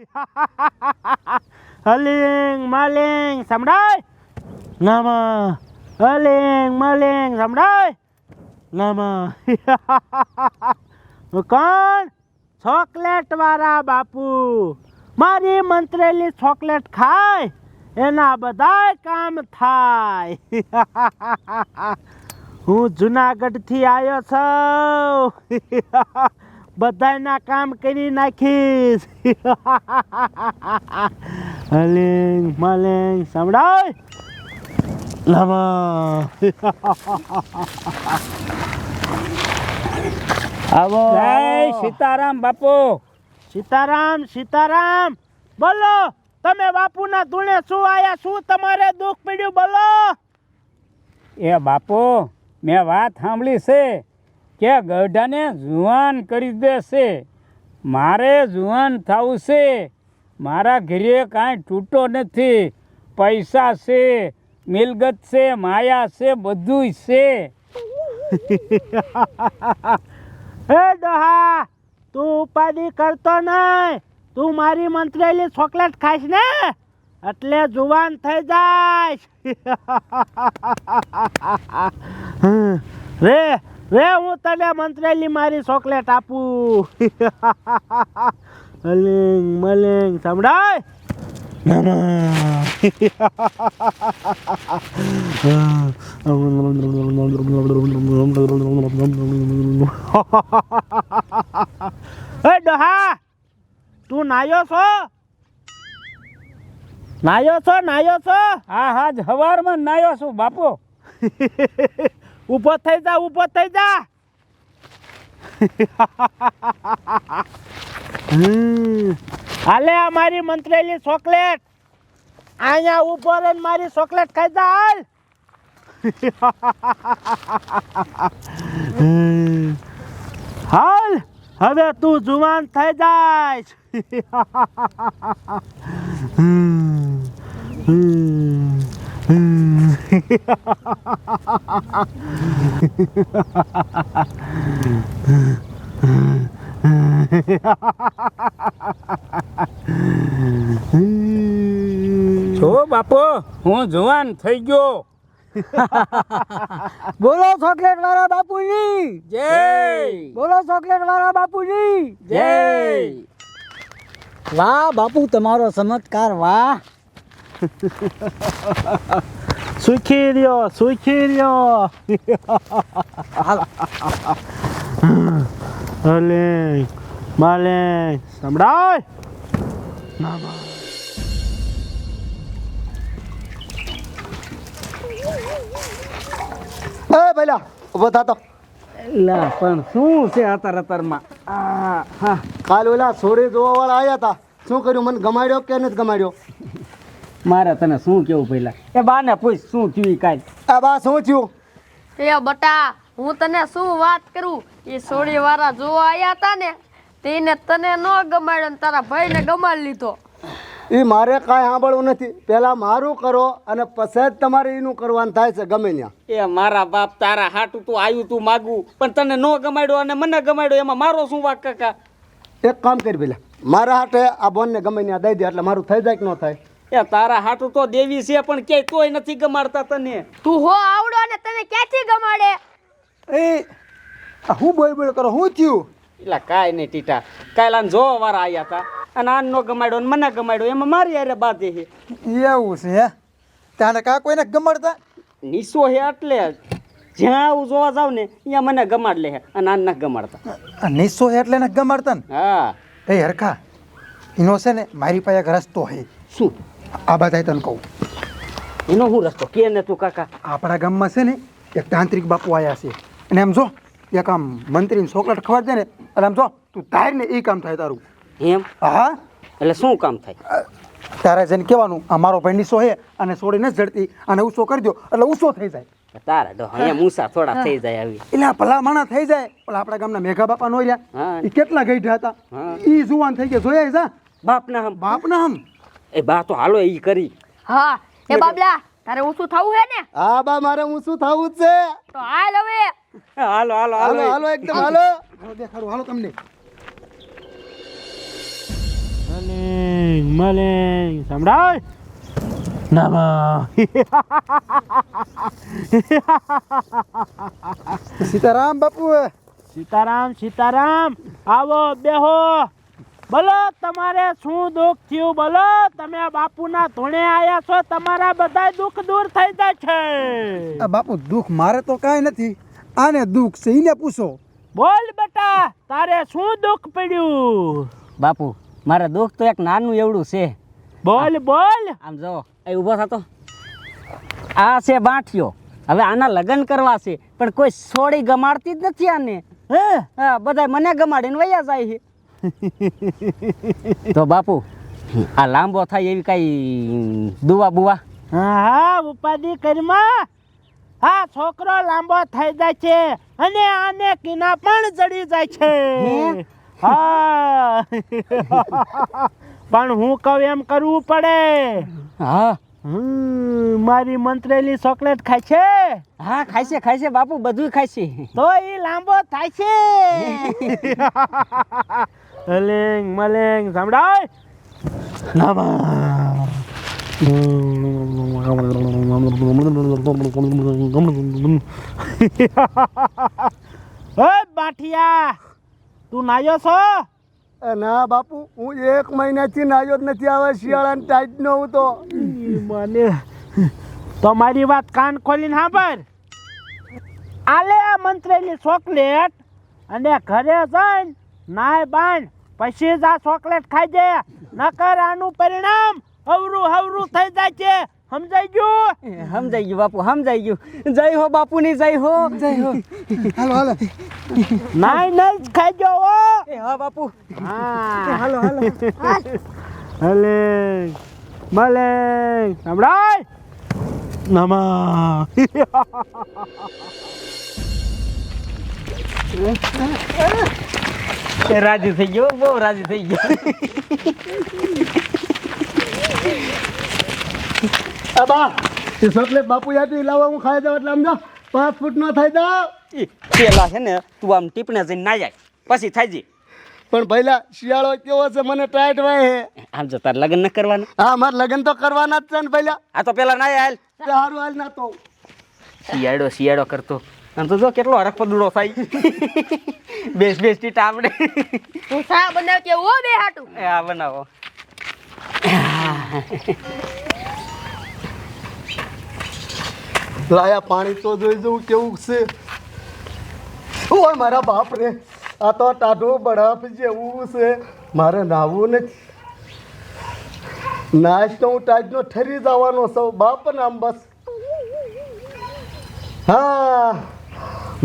હલિંગ, મલિંગ, સંભળાય? નામાં. હલિંગ, મલિંગ, સંભળાય? નામાં. કોણ ચોકલેટ વાળા બાપુ. મારી મંત્રેલી ચોકલેટ ખાય, એના બધાય કામ થાય. હું જુનાગઢથી આવ્યો છું. બધાયના કામ કરી નાખીશ. હલિંગ મલિંગ સંભળાય લાવા. આવો. જય સીતારામ બાપુ. સીતારામ સીતારામ. બોલો તમે બાપુના ધૂણે શું આયા? શું તમારે દુઃખ પીડ્યું? બોલો. એ બાપુ મેં વાત સાંભળી છે. કે ગઢાને જુવાન કરી દેશે. મારે જુવાન થવું છે મારા ઘરે કાંઈ તૂટો નથી. પૈસા છે, મિલગત છે, માયા છે, બધુંય છે. હે ડોહા, તું ઉપાધિ કરતો નહીં. તું મારી મંત્રેલી ચોકલેટ ખાઈશ ને? એટલે જુવાન થઈ જાય રે રે હું તને મંત્રેલી મારી ચોકલેટ આપું. મલિંગ મલિંગ સંભળાય? ડોહા તું નાયો છો? નાયો છો નાયો છો? હા હા જ હવારમાં નાયો છું બાપુ. ઊભો થઈ જા, ઊભો થઈ જા. હાલે આ મારી મંત્રેલી ચોકલેટ. અહીંયા ઊભો રહીને મારી ચોકલેટ ખાઈ જા, હાલ. હાલ, હવે તું જુવાન થઈ જાય જો બાપુ હું જુવાન થઈ ગયો. બોલો ચોકલેટ વાળા બાપુજી. જય. બોલો ચોકલેટ વાળા બાપુજી. જય. વાહ બાપુ તમારો ચમત્કાર વાહ. સુખી રહ્યો સુખી રહ્યો હલે માલે સંભળાય એ પેલા ઊભો થતો લા પણ શું છે અતર અતરમાં આ હા કાલ ઓલા સોરી જોવા વાળા આવ્યા હતા શું કર્યું મને ગમાડ્યો કે નથી ગમાડ્યો મારે તને શું કેવું પહેલા? એ બાને પૂછ શું થયું કાલ? આ બા શું થયું? એ બટા હું તને શું વાત કરું? એ સોળી વાળા જોવા આવ્યા હતા ને તેને તને ન ગમાડ્યો ને તારા ભાઈને ગમાડી લીધો. એ મારે કાંઈ સાંભળવું નથી. પહેલાં મારું કરો અને પછી જ તમારે એનું કરવાનું થાય છે ગમે ત્યાં. એ મારા બાપ તારા હાટું તું આવ્યું તું માગું પણ તને ન ગમાડ્યો અને મને ગમાડ્યો એમાં મારો શું વાક કાકા? એક કામ કરી પેલા. મારા હાટે આ બોનને ગમે ત્યાં દઈ દે એટલે મારું થઈ જાય કે ન થાય? એ તારા હાટું તો દેવી છે પણ ક્યાંય તોય નથી ગમાડતા તને. તું હો આવડો ને તને ક્યાંથી ગમાડે? એ હું બોલ બોલ કરો? હું થયું? એટલે કાંઈ નહીં ટીટા. કાયલા જોવા વાળા આવ્યા હતા અને આને નો ગમાડ્યો અને મને ગમાડ્યો એમાં મારી યારે બાધે છે. એવું છે હે? ત્યાં કા કોઈને ગમાડતા? નીસો હે એટલે જ્યાં હું જોવા જાઉં ને ત્યાં મને ગમાડ લે હે અને આને ના ગમાડતા. નીસો હે એટલે ને ગમાડતા ને? હા. એ હરખા એનો છે ને મારી પાસે એક રસ્તો છે. શું? આ બધા તને કહું. એનો હું રસ્તો કે ને તું કાકા? આપણા ગામમાં છે ને એક તાંત્રિક બાપુ આવ્યા છે. અને એમ જો એક આમ મંત્રીને ચોકલેટ ખબર દે ને એટલે આમ જો તું તાર ને એ કામ થાય તારું. એમ? હા. એટલે શું કામ થાય? તારે જઈને કહેવાનું આ મારો ભાઈ છે અને છોડી નથી જડતી અને ઉસો કરી દો એટલે ઉસો થઈ જાય. તારા ડો અહીંયા મૂસા થોડા થઈ જાય આવી. એટલે ભલા માણા થઈ જાય ઓલા આપણા ગામના મેઘા બાપા નો રહ્યા એ કેટલા ગઈઢા હતા. એ જુવાન થઈ ગયા જોયા જા? બાપના હમ. બાપના હમ. એ બા તો હાલો એ કરી. હા એ બાબલા તારે ઊંચું થવું હે ને? હા બા મારે હું શું થવું જ છે. તો હાલ હવે. હાલો હાલો હાલો હાલો એકદમ હાલો. હાલો દેખાડું હાલો તમને. મલેંગ મલેંગ સંભળાય? નમઃ સીતારામ બાપુ સીતારામ સીતારામ આવો બેહો. બોલો તમારે શું દુઃખ થયું બોલો તમે બાપુના ધોણે આયા છો તમારા બધા દુઃખ દૂર થઈ જાય છે. બાપુ દુઃખ મારે તો કાંઈ નથી. આને દુઃખ છે એને પૂછો. બોલ બેટા તારે શું દુઃખ પડ્યું? બાપુ મારે દુઃખ તો એક નાનું એવડું છે. બોલ બોલ. આમ જો એ ઊભો થતો. આ છે બાંઠિયો. હવે આના લગ્ન કરવા છે પણ કોઈ છોડી ગમાડતી જ નથી આને. હે? હા બધા મને ગમાડીને વૈયા જાય છે. તો બાપુ આ લાંબો થાય એવી કઈ દુવા બુવા? હા હા ઉપાધિ કરીમાં. આ છોકરો લાંબો થઈ જાય છે અને આને કિના પણ જડી જાય છે. હા. પણ હું કહું એમ કરવું પડે. હા. મારી મંત્રેલી ચોકલેટ ખાય છે. હા ખાય છે ખાય છે બાપુ બધું ખાય છે. તો એ લાંબો થાય છે. હલેંગ મલેંગ સાંભળાય? ઓય બાઠિયા તું નાયો છો? ના બાપુ હું એક મહિનાથી નાયો જ નથી આવે શિયાળાની ટાઈટનો હું તો. મને તમારી વાત કાન ખોલીને સાંભળ. આલે આ મંત્રેલી ચોકલેટ અને ઘરે જઈને નાય બાંધ પછી જ આ ચોકલેટ ખાઈ જાય નકર આનું પરિણામ હવરું હવરું થઈ જાય છે. સમજાઈ ગયું? સમજાઈ ગયું બાપુ સમજાઈ ગયું. જય હો બાપુની જય હો. જય હો. હાલો હાલો. નાય જ ખાઈ ગયો હો. એ હા બાપુ. હા. હાલો હાલો. હલે ભલે. સંભળાય. નમા. એ રાજી થઈ ગયો બહુ રાજી થઈ ગયો અબા એ ચોકલેટ બાપુ યાદી લાવવા હું ખાઈ જાવ એટલે સમજો પાંચ ફૂટ નો થઈ જાવ પેલા છે ને તું આમ ટીપણે જઈને ના જાય પછી થાય જી. પણ પહેલા શિયાળો કેવો છે મને ટાઈટ વાય હે. આમ જો તાર લગ્ન ન કરવાના? હા મારે લગ્ન તો કરવાના જ છે ને પહેલા આ તો પેલા ના હાલ. સારું હાલ ના તો. શિયાળો શિયાળો કરતો. આમ તો જો કેટલો હરખ પદુડો થાય. બેસ બેસ ટીટા આપણે સા બનાવ કે ઓ બે હાટુ? એ આ બનાવો. લાયા પાણી તો જોઈ જવું કેવું છે. ઓય મારા બાપ રે આ તો ટાઢો બરફ જેવું છે. મારે નાવું નથી. નાશ તો હું ટાઈટનો ઠરી જવાનો સૌ બાપ નામ બસ. હા.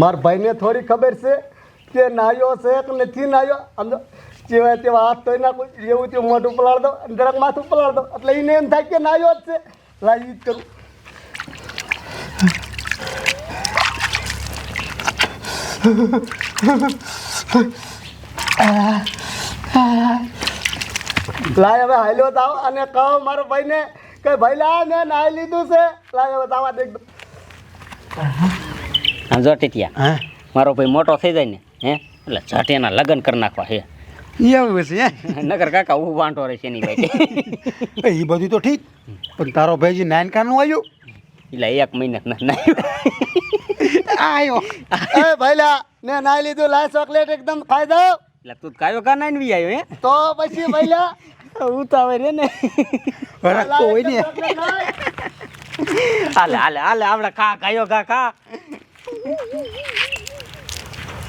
મારા ભાઈને થોડી ખબર છે કે નાયો છે કે નથી નાયો. આમ જેવા તેવા હાથ ધોઈ નાખું, જેવું તેવું મોઢું પલાળ દો અને જરાક માથું પલાળ દો એટલે એને એમ થાય કે નાયો જ છે. લાવી જ કરું. લાય હવે હાલ્યો તાવ અને કહો મારો ભાઈને કે ભાઈ લા મેં નાઈ લીધું છે. લાય હવે તાવા દેખ આમ જો ટીટિયા મારો ભાઈ મોટો થઈ જાય ને હે? એટલે ઝટ એના લગ્ન કરી નાખવા હે? એવું છે નગર કાકા હું વાંટો રહેશે એની ભાઈ એ બધું તો ઠીક. પણ તારો ભાઈજી નાયન કાનું આવ્યું? એટલે એક મહિના ના નથી આવ્યો. એ ભાઈલા ને નાઈ લીધું લાય ચોકલેટ એકદમ ખાઈ દો એટલે તું કાયો કા નાઈન બી આવ્યો હે? તો પછી ભાઈ લા ઉતાવે રે ને. રાખતો હોય ને. હાલે હાલે હાલે આપણે કા કાયો કા ખા.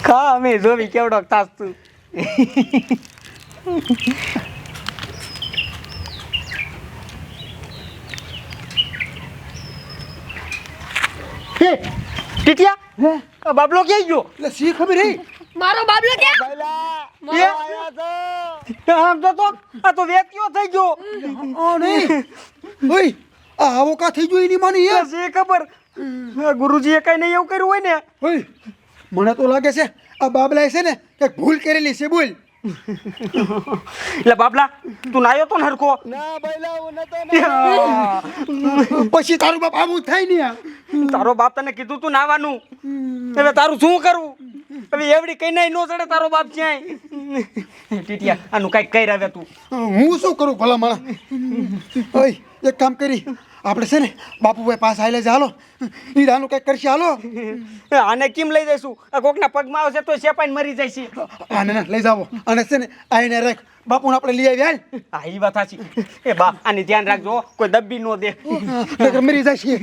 ખા અમે જોવી કેવડો તાસ તું? ટીટિયા બાબલો ક્યાં ગયો? એટલે સી ખબર હે? મારો બાબલો કે ભાઈ લા આયા છો આમ તો તો આ તો વેત્યો થઈ ગયો. ઓ નહીં. ઓય આ આવો કા થઈ ગયો એની માની એ સી ખબર? ગુરુજીએ કઈ નહીં એવું કર્યું હોય ને. મને તો લાગે છે આ બાબલાએ છે ને કંઈક ભૂલ કરેલી છે બોલ. એટલે બાબલા તું નાયો તો ને ના ભાઈ હું નતો પછી તારું બાપ આવું થાય ને આ. તારો બાપ તને કીધું તું નાવાનું. હવે તારું શું કરવું હવે એવડી કઈ નહીં નો ચડે તારો બાપ ક્યાંય. ટીટિયા આનું કંઈક કઈ રહ્યા તું. હું શું કરું ભલા માણા? ઓય એક કામ કરી. આપણે છે ને બાપુભાઈ પાસે હાલો ઈ આનું કંઈક કરશે હાલો. આને કેમ લઈ જઈશું? આ કોકના પગમાં આવશે તો સેપાઈને મરી જાય છે આને ના લઈ જાવો અને છે ને આઈને રાખ. બાપુને આપણે લઈ આવી હાલ. હા એ વાત સાચી. એ બા આને ધ્યાન રાખજો કોઈ દબ્બી ન દે. મરી જાય છે